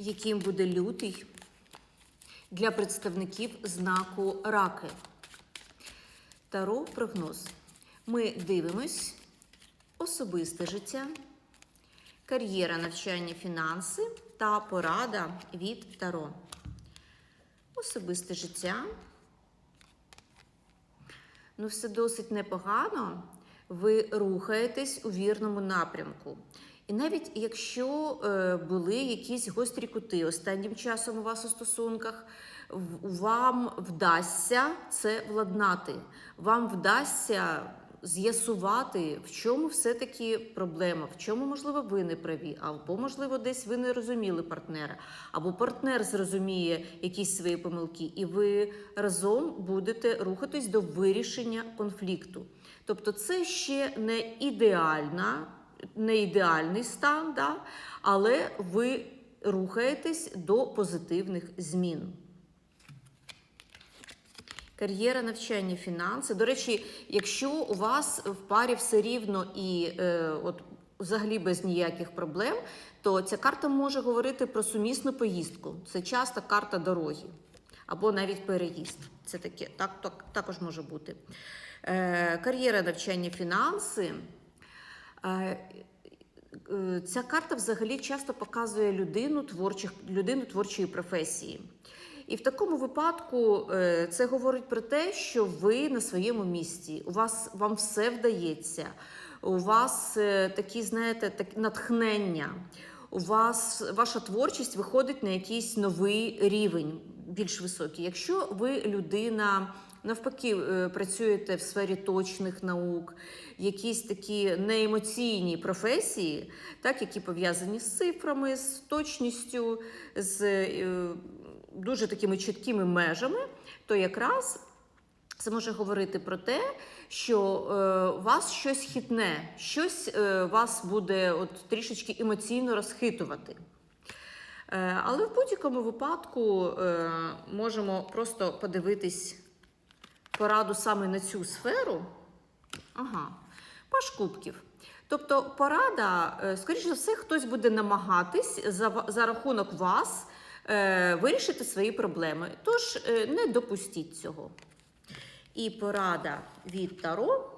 яким буде лютий для представників знаку раки. Таро прогноз. Ми дивимось особисте життя, кар'єра, навчання, фінанси та порада від Таро. Особисте життя. Ну, все досить непогано. Ви рухаєтесь у вірному напрямку. І навіть якщо е, були якісь гострі кути останнім часом у вас у стосунках, вам вдасться це владнати. Вам вдасться з'ясувати, в чому все-таки проблема, в чому, можливо, ви не праві, або, можливо, десь ви не розуміли партнера, або партнер зрозуміє якісь свої помилки, і ви разом будете рухатись до вирішення конфлікту. Тобто, це ще не ідеальна, не ідеальний стан, да? але ви рухаєтесь до позитивних змін. Кар'єра, навчання, фінанси. До речі, якщо у вас в парі все рівно і е, от взагалі без ніяких проблем, то ця карта може говорити про сумісну поїздку. Це часто карта дороги або навіть переїзд. Це таке так, так також може бути. Е, кар'єра, навчання, фінанси. Е, е, Ця карта взагалі часто показує людину творчих, людину творчої професії. І в такому випадку е, це говорить про те, що ви на своєму місці, у вас вам все вдається, у вас е, такі, знаєте, так, натхнення, у вас ваша творчість виходить на якийсь новий рівень, більш високий. Якщо ви людина. Навпаки, е, працюєте в сфері точних наук, якісь такі неемоційні професії, так, які пов'язані з цифрами, з точністю, з дуже такими чіткими межами, то якраз це може говорити про те, що е, вас щось хитне, щось е, вас буде от, трішечки емоційно розхитувати. Е, але в будь-якому випадку е, можемо просто подивитись пораду саме на цю сферу. Ага, паш кубків. Тобто порада, е, скоріш за все, хтось буде намагатись за, за рахунок вас вирішити свої проблеми. Тож е, не допустіть цього. І порада від Таро.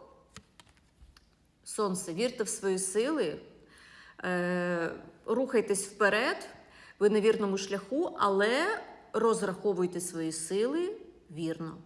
Сонце, вірте в свої сили, е, рухайтесь вперед, ви на вірному шляху, але розраховуйте свої сили вірно.